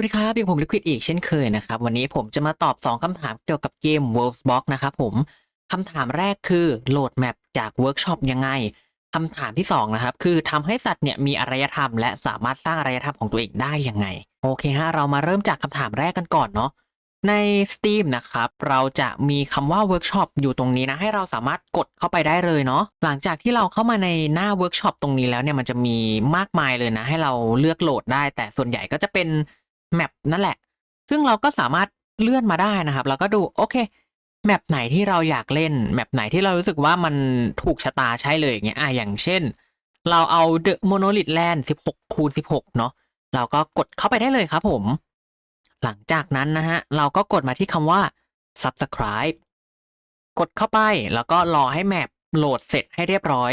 วัสดีครับยังผมลิควิดอีกเช่นเคยนะครับ วันนี้ผมจะมาตอบ 2คำถามเกี่ยวกับเกม Wolves Box นะครับผมคำถามแรกคือโหลดแมปจากเวิร์กช็อปยังไงคำถามที่ 2 นะครับ คือทำให้สัตว์เนี่ยมีอารยธรรม และสามารถสร้างอารยธรรมของตัวเองได้ยังไง โอเคฮะเรามาเริ่มจากคำถามแรกกันก่อนเนาะใน Steam นะครับ เราจะมีคำว่า Workshop อยู่ตรงนี้นะ ให้เราสามารถกดเข้าไปได้เลยเนาะหลังจากที่เราเข้ามาในหน้า Workshop ตรงนี้แล้วเนี่ยมันจะมีมากมายเลยนะ ให้เราเลือกโหลดได้ แต่ส่วนใหญ่ก็จะเป็น แมปนั่นแหละ ซึ่งเราก็สามารถเลื่อนมาได้นะครับแล้วก็ดูโอเคแมปไหนที่เราอยากเล่นแมปไหนที่เรารู้สึกว่ามันถูกชะตาใช่เลยอย่างเงี้ยอะอย่างเช่น เราเอา The Monolith Land 16คูณ16 เนาะเราก็กดเข้าไปได้เลยครับผม หลังจากนั้นนะฮะ เราก็กดมาที่คำว่า subscribe กดเข้าไปแล้วก็รอให้แมปโหลดเสร็จให้เรียบร้อย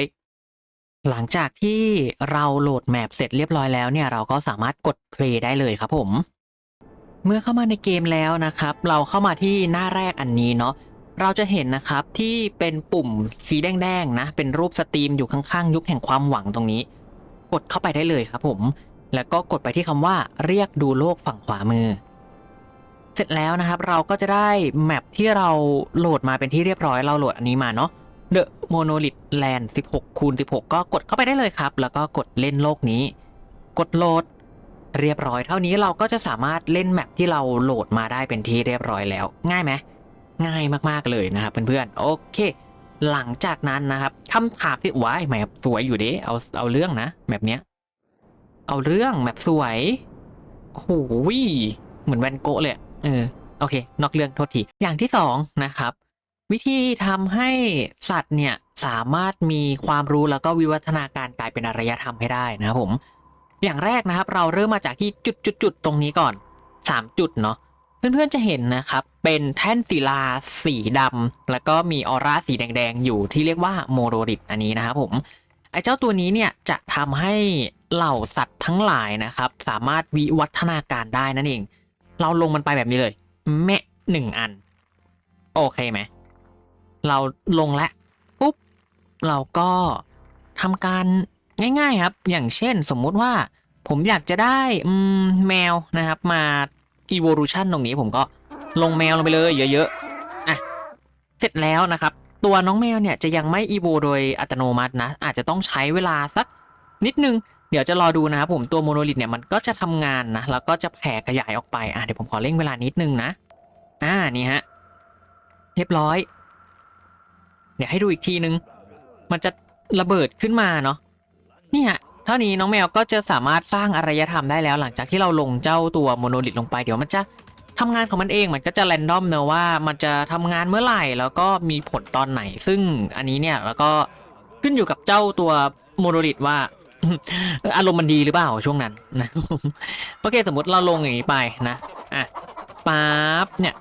หลังจากที่เราโหลดแมปเสร็จเรียบร้อยแล้วเนี่ยเราก็สามารถกด play ได้เลยครับผม เมื่อเข้ามาในเกมแล้วนะครับ เราเข้ามาที่หน้าแรกอันนี้เนาะเราจะเห็นนะครับที่เป็นปุ่มสีแดงๆนะ เป็นรูปสตรีมอยู่ข้างๆ ยุคแห่งความหวังตรงนี้ กดเข้าไปได้เลยครับผม แล้วก็กดไปที่คำว่าเรียกดูโลกฝั่งขวามือ เสร็จแล้วนะครับเราก็จะได้แมปที่เราโหลดมาเป็นที่เรียบร้อยเราโหลดอันนี้มาเนาะ The Monolith Land 16คูณ16 ก็กดเข้าไปได้เลยครับ แล้วก็กดเล่นโลกนี้ กดโหลด เรียบร้อยเท่านี้เราก็จะสามารถเล่นแมปที่เราโหลดมาได้เป็นที่เรียบร้อยแล้ว ง่ายไหมง่ายมากๆเลยนะครับเพื่อนๆ โอเค หลังจากนั้นนะครับคำถามที่ว้ายแมปสวยอยู่เด้เอาเอาเรื่องนะแบบเนี้ย เอาเรื่องแมปสวยโอ้โหเหมือนแวนโกะเลยเออโอเค นอกเรื่องโทษที อย่างที่สองนะครับ วิธีทำให้สัตว์เนี่ยสามารถมีความรู้แล้วก็วิวัฒนาการกลายเป็นอารยธรรมให้ได้นะครับผม อย่างแรกนะครับเราเริ่มมาจากที่จุดจุดจุดๆตรงนี้ก่อน 3 จุดเนาะเพื่อนๆจะเห็นนะครับเป็นแท่นศิลาสีดำแล้วก็มีออร่าสีแดงๆ อยู่ที่เรียกว่าโมโรริตอันนี้นะครับผมไอ้เจ้าตัวนี้เนี่ยจะทำให้เหล่าสัตว์ทั้งหลายนะครับ สามารถวิวัฒนาการได้นั่นเอง เราลงมันไปแบบนี้เลย แมะหนึ่งอัน โอเคไหม เราลงแล้วปุ๊บเราก็ทำการง่ายๆครับ อย่างเช่นสมมุติว่าผมอยากจะได้แมวนะครับมา evolution ตรงนี้ผมก็ลงแมวลงไปเลยเยอะๆอะเสร็จแล้วนะครับ ตัวน้องแมวเนี่ยจะยังไม่ evo โดยอัตโนมัตินะ อาจจะต้องใช้เวลาสักนิดนึง เดี๋ยวจะรอดูนะครับผมตัวโมโนลิทเนี่ยมันก็จะทำงานนะ แล้วก็จะแผ่ขยายออกไปอะเดี๋ยวผมขอเร่งเวลานิดนึงนะอ่านี่ฮะเรียบร้อย เดี๋ยวให้ดูอีกทีนึง มันจะระเบิดขึ้นมาเนาะนี่ฮะเท่านี้น้องแมวก็จะสามารถสร้างอารยธรรมได้แล้ว หลังจากที่เราลงเจ้าตัวโมโนลิทลงไปเดี๋ยวมันจะทำงานของมันเองมันก็จะแรนดอมเนอะว่ามันจะทำงานเมื่อไหร่แล้วก็มีผลตอนไหน ซึ่งอันนี้เนี่ยแล้วก็ขึ้นอยู่กับเจ้าตัวโมโนลิทว่าอารมณ์มันดีหรือเปล่าช่วงนั้นนะโอเคสมมติเราลงอย่างนี้ไปนะอะปั๊บเนี่ย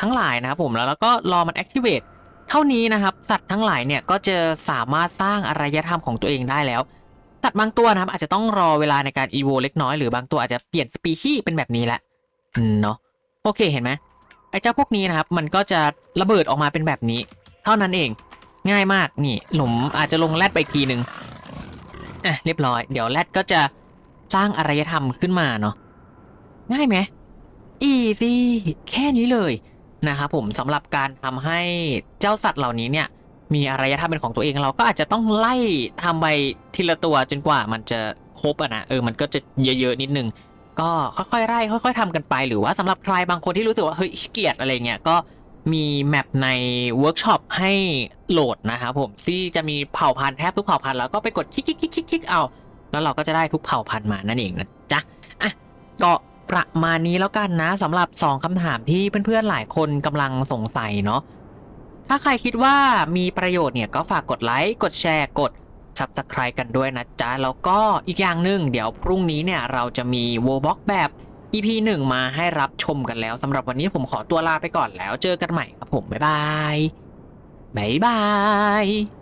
ทั้งหลายนะครับผมแล้วแล้วก็รอมัน activate เท่านี้นะครับ สัตว์ทั้งหลายเนี่ยก็จะสามารถสร้างอารยธรรมของตัวเองได้แล้ว สัตว์บางตัวนะครับ อาจจะต้องรอเวลาในการ evo เล็กน้อยหรือบางตัวอาจจะเปลี่ยนสปีชีส์เป็นแบบนี้แหละเนาะโอเคเห็นไหมไอ้เจ้าพวกนี้นะครับ มันก็จะระเบิดออกมาเป็นแบบนี้ เท่านั้นเอง ง่ายมากนี่หลุมอาจจะลงแรดไปกทีหนึ่งอะเรียบร้อย เดี๋ยวแรดก็จะสร้างอารยธรรมขึ้นมาเนาะง่ายไหมอีซี่แค่นี้เลย นะครับผมสำหรับการทำให้เจ้าสัตว์เหล่านี้เนี่ยมีอารยธรรมเป็นของตัวเองเราก็อาจจะต้องไล่ทำไปทีละตัวจนกว่ามันจะครบอะนะเออมันก็จะเยอะๆนิดนึงก็ค่อยๆไล่ค่อย ๆทำกันไป หรือว่าสำหรับใครบางคนที่รู้สึกว่าเฮ้ยเกียจอะไรเงี้ยก็มีแมปในเวิร์กช็อปให้โหลดนะครับผมที่จะมีเผ่าพันธุ์แทบทุกเผ่าพันธุ์แล้วก็ไปกดคลิกคลิกคลิกคลิกคลิกเอา แล้วเราก็จะได้ทุกเผ่าพันธุ์มานั่นเองนะจ๊ะอะก็ ประมาณนี้แล้วกันนะสำหรับ 2คำถามที่เพื่อนๆหลายคนกำลังสงสัยเนาะถ้าใครคิดว่ามีประโยชน์เนี่ยก็ฝากกดไลค์กดแชร์กด Subscribe กันด้วยนะจ๊ะ แล้วก็อีกอย่างหนึ่งเดี๋ยวพรุ่งนี้เนี่ยเราจะมี w o r b o x แบบ EP 1 มาให้รับชมกันแล้วสำหรับวันนี้ผมขอตัวลาไปก่อนแล้วเจอกันใหม่ครับผม บ๊ายบาย บ๊ายบาย